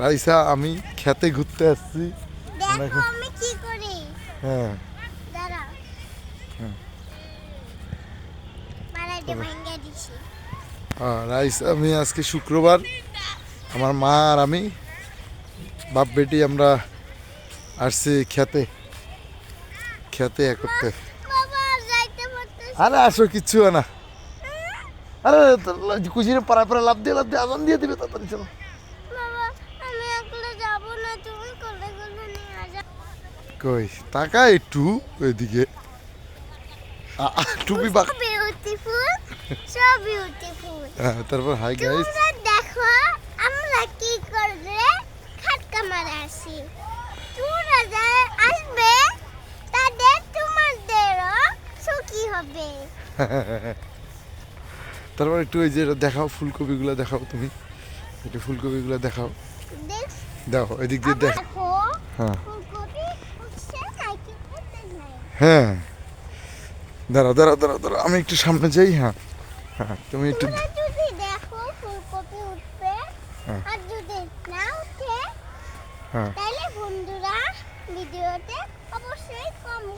রাইসা আমি খেতে ঘুরতে আসছি। দেখো দেখো। আমি কি করি? হ্যাঁ। হ্যাঁ। রাইস আমি আজকে শুক্রবার। আমার মা আর আমি বাপ বেটি আমরা আসছি খেতে। খেতে এ করতে আরে আসো কিচ্ছু না। আরে কুচিরে পাড়া পাড়া লাভ দিয়ে লাভ দিয়ে আজান দিয়ে দিবে তাড়াতাড়ি চলো বাবা আমি একলা যাব না তুমি কোলে কোলে নিয়ে যাও কই? তাকা একটু ওইদিকে। টুপি বাক বিউটিফুল সো বিউটিফুল হ্যাঁ, তারপর হাই গাইস দেখো আমরা কি করলে খাটকা মারা আসি। তোমরা যা আসবে তাদের তোমাদেরও সুখী হবে। তারপর একটু ওই যে দেখাও ফুলকপিগুলো দেখাও তুমি। একটু ফুলকপিগুলো দেখাও। দেখো। এদিক দিয়ে দেখো। হ্যাঁ ফুলকপি হচ্ছে নাকি করতে নাই হ্যাঁ। দাঁড়াও দাঁড়াও দাঁড়াও দাঁড়াও আমি একটু সামনে যাই হ্যাঁ। হ্যাঁ তুমি একটু হ্যাঁ। হ্যাঁ। বন্ধুরা ভিডিওতে অবশ্যই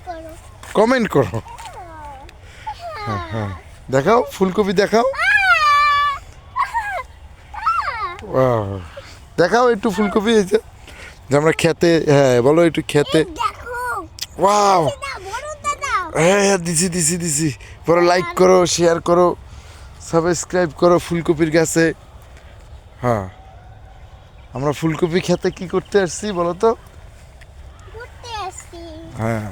করো। কমেন্ট করো। হ্যাঁ। হ্যাঁ দেখাও ফুলকপি দেখাও. দেখাও একটু ফুলকপি এই যে। আমরা খেতে হ্যাঁ বলো একটু খেতে। ওয়াও। হ্যাঁ হ্যাঁ দিছি দিছি দিছি। পরে লাইক করো শেয়ার করো সাবস্ক্রাইব করো ফুলকপির গাছে। হ্যাঁ। আমরা ফুলকপি খেতে কি করতে আসছি বলো তো? হ্যাঁ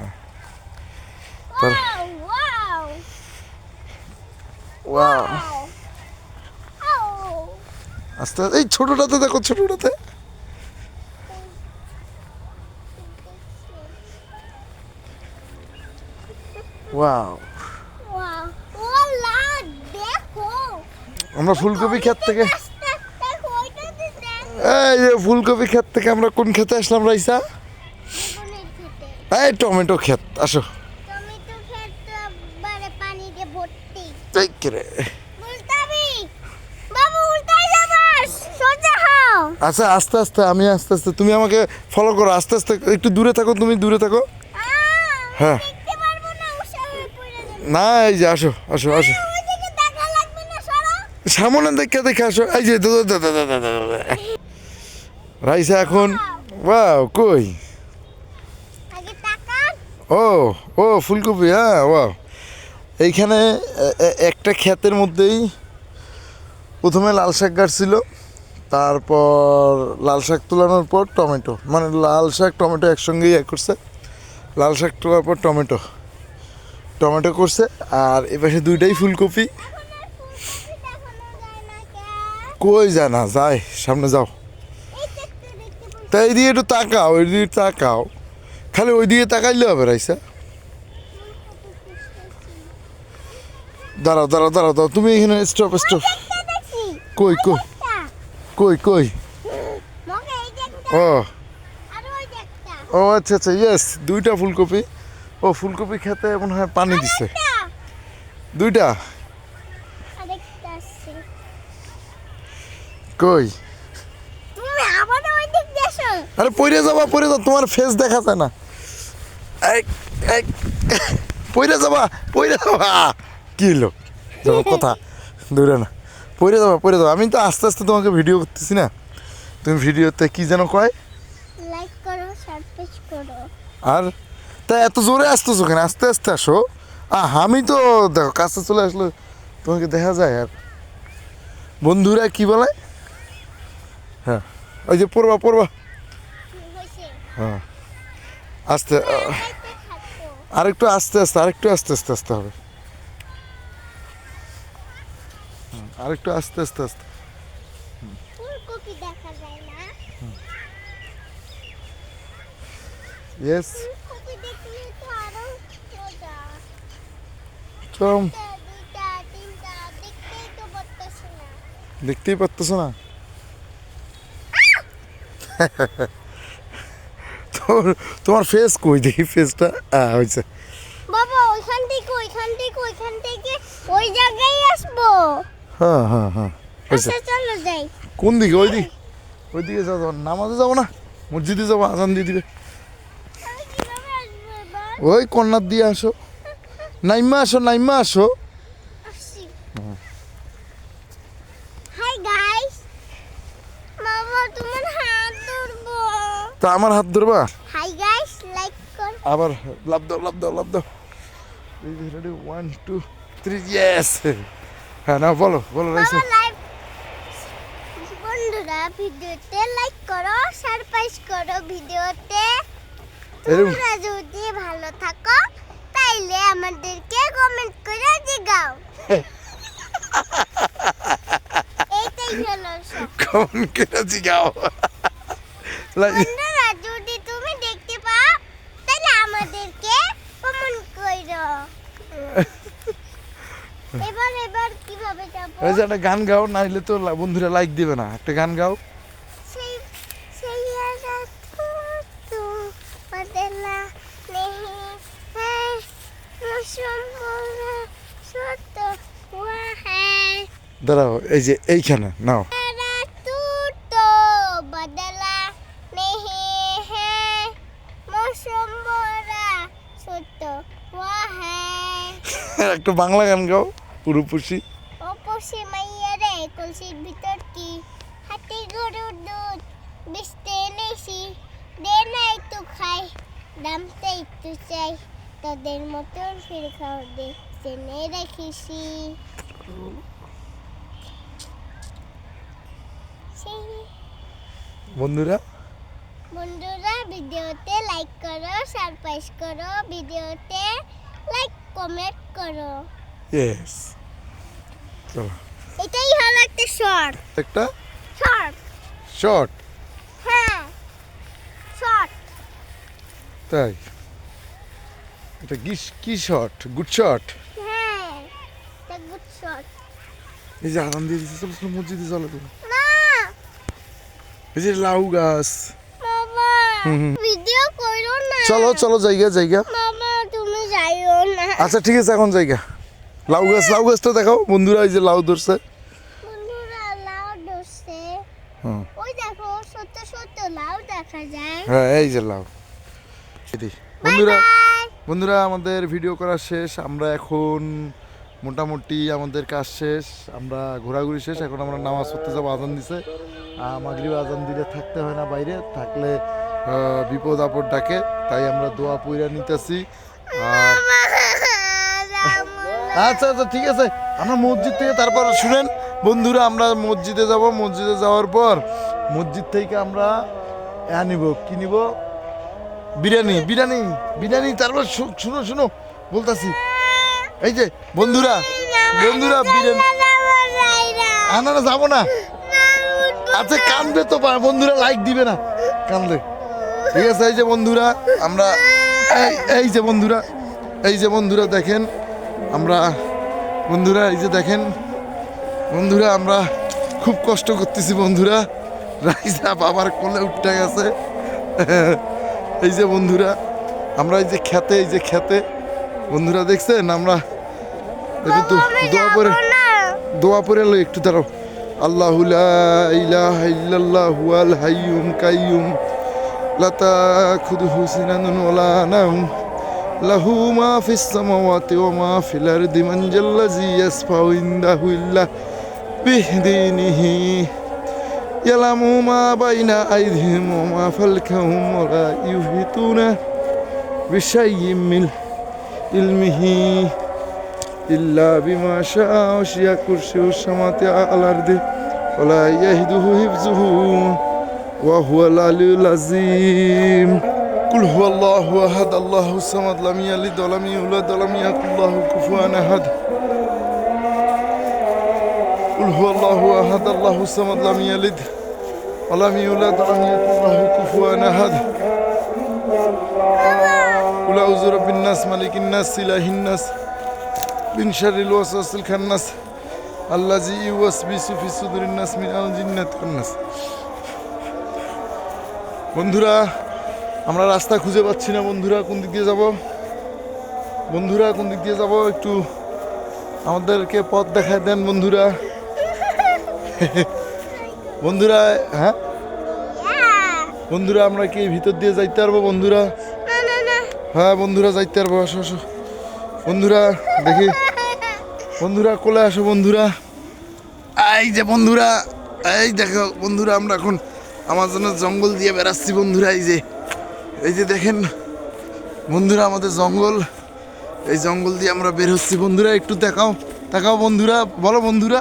আস্তে আস্তে এই ছোটটাতে দেখো ছোটটাতে। ওয়াও আমরা ফুলকপি ক্ষেত থেকে এই যে ফুলকপি ক্ষেত থেকে আমরা কোন খেতে আসলাম, রাইসা? এই টমেটো ক্ষেত আসো। আচ্ছা আস্তে আস্তে, আমি আস্তে আস্তে, তুমি আমাকে ফলো করো, আস্তে আস্তে, একটু দূরে থাকো, তুমি দূরে থাকো। হ্যাঁ। দেখতে পারব না উষা হয়ে পড়ে যাবে না এই যে আসো আসো আসো। সামনে দেখে দেখে আসো। এই যে। রাইসা এখন ওয়াও কই? ও ও ফুলকপি হ্যাঁ ওয়াও। এইখানে একটা ক্ষেতের মধ্যেই প্রথমে লাল শাক গাছ ছিল তারপর লাল শাক তোলানোর পর টমেটো। মানে লাল শাক টমেটো একসঙ্গেই এক করছে। লাল শাক তোলার পর টমেটো। টমেটো করছে আর এপাশে দুইটাই ফুলকপি। কই যায় না যায় সামনে যাও। এই তাই দিয়ে একটু তাকাও ওই দিকে তাকাও। খালি ওই দিকে তাকাইলে হবে রাইসা। দাঁড়াও দাঁড়াও দাঁড়াও দাঁড়াও তুমি এখানে স্টপ স্টপ কই কই? কই কই? এই ও। ও আচ্ছা আচ্ছা ইয়েস দুইটা ফুলকপি। ও ফুলকপি খেতে মনে হয় পানি দিছে। দুইটা? কই? আরে পইরে যাবা পইরে যাও তোমার ফেস দেখা যায় না। পইরে যাবা পইরে যাবা। কি হলো? যাব কথা? দূরে না। পইরে যাবা পইরে যাবা। আমি তো আস্তে আস্তে তোমাকে ভিডিও করতেছি না। তুমি ভিডিওতে কি যেন কয়? লাইক করো সাবস্ক্রাইব করো। আর তা এত জোরে আসতেছো কেন? আস্তে আস্তে আসো। আহ আমি তো দেখো কাছে চলে আসলে তোমাকে দেখা যায় আর। বন্ধুরা কি বলে? হ্যাঁ ওই যে পড়বা পড়বা। হ্যাঁ আস্তে আরেকটু আস্তে আস্তে আরেকটু আস্তে আস্তে আস্তে হবে। আরেকটু আস্তে আস্তে আস্তে। দেখা যায় না। ইয়েস ফুলকপি দেখলে তো আরও মজা চম একটা, দুইটা তিনটা দেখতেই তো দেখতেই পারতেছো না? তোর তোমার ফেস কই দেখি ফেসটা হয়েছে। বাবা ওইখান থেকে ওইখান থেকে ওইখান থেকে ওই জায়গায় আসব। হ্যাঁ হ্যাঁ হ্যাঁ আচ্ছা চলো যাই। কোন দিকে? ওই দিক। ওইদিকে যাও যাও। নামাজে যাব না? মসজিদে যাব আজান দিয়ে দিবে। ওই কন্যার দিয়ে আসো। নাইমা আসো নাইমা আসো। হাই গাইস মামা তোমার হাত ধরবো। তা আমার হাত ধরবা? হাই গাইস লাইক কর। আবার লাভ দাও লাভ দাও লাভ দাও। Ready one two three yes হ্যাঁ না বলো বলো রাইসো। বন্ধুরা ভিডিওতে লাইক করো সারপ্রাইজ করো ভিডিওতে। তোমরা যদি ভালো থাকো তাইলে আমাদেরকে কমেন্ট করে জিগাও এইটাই হলো সব কমন কেটে জিগাও বন্ধুরা যদি তুমি দেখতে পাও তাহলে আমাদেরকে কমেন্ট করো এবার এবার কীভাবে যাব এই যে একটা গান গাও নাইলে তো লা- বন্ধুরা লাইক দিবে না একটা গান গাও সেই সেই আশা তো বদলা নেহি হ্যাঁ মৌসুম ভরা সত্য হুয়া হ্যাঁ দাঁড়াও, এই যে এইখানে, নাও। একটু বাংলা গান গাও, পুরুপুষি। অপুষি মাইয়া রে কলসির ভিতর কি? হাতি গরুর দুধ বিস্তে নেছি। দে না একটু খাই দামতে একটু চাই। তোদের মতন ফির খাও দে জেনে রেখেছি বন্ধুরা? বন্ধুরা ভিডিওতে লাইক করো সারপ্রাইজ করো ভিডিওতে লাইক কমেন্ট করো। ইয়েস চলো। এটাই হলো একটা শর্ট একটা? শর্ট শর্ট হ্যাঁ। শর্ট তাই? এটা কি কি শর্ট গুড হ্যাঁ এটা গুড শর্ট এই যে আরাম দিয়ে দিচ্ছে চলো চলো মসজিদে চলো তুমি। এই যে লাউ গাছ। ভিডিও করো না। চলো চলো জায়গা জায়গা। বাবা তুমি যাইও না। আচ্ছা ঠিক আছে এখন জায়গা। লাউ গাছ লাউ গাছটা দেখাও। বন্ধুরা এই যে লাউ ধরছে। বন্ধুরা লাউ ধরছে। ওই দেখো সত্য সত্য লাউ দেখা যায়। হ্যাঁ এই যে লাউ। বন্ধুরা বন্ধুরা, আমাদের ভিডিও করা শেষ। আমরা এখন মোটামুটি আমাদের কাজ শেষ। আমরা ঘোরাঘুরি শেষ। এখন আমরা নামাজ পড়তে যাব, আজান দিছে। মাগরিব আজান দিলে থাকতে হয় না বাইরে। থাকলে বিপদ আপদ ডাকে। তাই আমরা দোয়া পইরা নিতেছি। আচ্ছা আচ্ছা ঠিক আছে। আমরা মসজিদ থেকে তারপর শুনেন। বন্ধুরা, আমরা মসজিদে যাব। মসজিদে যাওয়ার পর মসজিদ থেকে আমরা নিব। কি নিব? বিরিয়ানি বিরিয়ানি বিরিয়ানি, তারপর শুনো শুনো, বলতাছি। এই যে, বন্ধুরা বন্ধুরা, বিরিয়ানি আনা না যাব না। আচ্ছা কানবে তো বন্ধুরা লাইক দিবে না। কানলে ঠিক আছে, এই যে বন্ধুরা, আমরা এই এই যে বন্ধুরা, এই যে বন্ধুরা দেখেন, আমরা বন্ধুরা, এই যে দেখেন, বন্ধুরা, আমরা খুব কষ্ট করতেছি বন্ধুরা। রাইসা বাবার কোলে উঠতে গেছে। এই যে বন্ধুরা আমরা এই যে খেতে এই যে খেতে বন্ধুরা দেখছেন আমরা একটু দোয়া করে দোয়া পরে লো একটু দাঁড়াও। আল্লাহু লা ইলাহা ইল্লাল্লাহু আল হাইয়ুম কাইয়ুম লা তাখুযুহু সিনাতুন ওয়ালা নাওম লাহু মা ফিস সামাওয়াতি ওয়া মা ফিল আরদি মান জাল্লাযী ইয়াসফাউ ইনদাহু ইল্লা বিহদিনিহি। يعلم ما بين أيديهم وما فلكهم ولا يحيطون بشيء من علمه إلا بما شاء وشيء كرسي السماوات على الأرض ولا يهده حفظه وهو العلي العظيم قل هو الله أحد الله الصمد لم يلد ولم يولد ولم يكن الله كفوا أحد. قل هو الله أحد الله الصمد لم يلد ولم يولد ولم يكن له كفوا أحد قل أعوذ برب الناس ملك الناس إله الناس من شر الوسواس الخناس الذي يوسوس في صدور الناس من الجنة والناس বন্ধুরা আমরা রাস্তা খুঁজে পাচ্ছি না বন্ধুরা কোন দিক দিয়ে যাব বন্ধুরা কোন দিক দিয়ে যাব একটু আমাদেরকে পথ দেখায় দেন বন্ধুরা বন্ধুরা হ্যাঁ? বন্ধুরা আমরা কি ভিতর দিয়ে যাইতে পারব বন্ধুরা? হ্যাঁ বন্ধুরা যাইতে পারব আসো আসো। বন্ধুরা দেখি। বন্ধুরা কোলে আসো বন্ধুরা। এই যে বন্ধুরা এই দেখো বন্ধুরা আমরা এখন আমার জন্য জঙ্গল দিয়ে বেড়াচ্ছি বন্ধুরা এই যে। এই যে দেখেন বন্ধুরা আমাদের জঙ্গল। এই জঙ্গল দিয়ে আমরা বের হচ্ছি বন্ধুরা একটু দেখাও দেখাও বন্ধুরা বলো বন্ধুরা।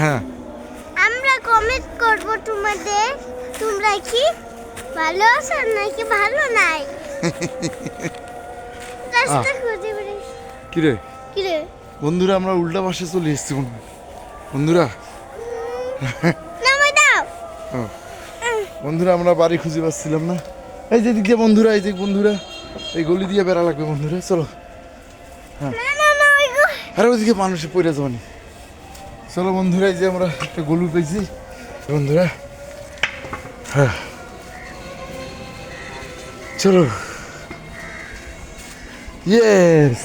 হ্যাঁ। আমরা কমেন্ট করব তোমাদের। তোমরা কি ভালো আছো নাকি ভালো নাই? রাস্তা খুঁজে বেড়াচ্ছি কিরে? কি রে? বন্ধুরা আমরা উল্টা পাশে চলে এসেছি বন্ধু- বন্ধুরা। বন্ধুরা আমরা বাড়ি খুঁজে পাচ্ছিলাম না। এই যে দিক দিয়ে বন্ধুরা এই যে বন্ধুরা এই গলি দিয়ে বেড়া লাগবে বন্ধুরা চলো। গো। আরে ওইদিকে মানুষে পড়ে যাবানি চলো বন্ধুরা এই যে আমরা একটা গলু পেয়েছি। বন্ধুরা হ্যাঁ। চলো। ইয়েস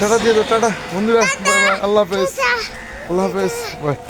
টাটা দিয়ে দাও টাটা। বন্ধুরা আল্লাহ হাফেজ। আল্লাহ হাফেজ। বাই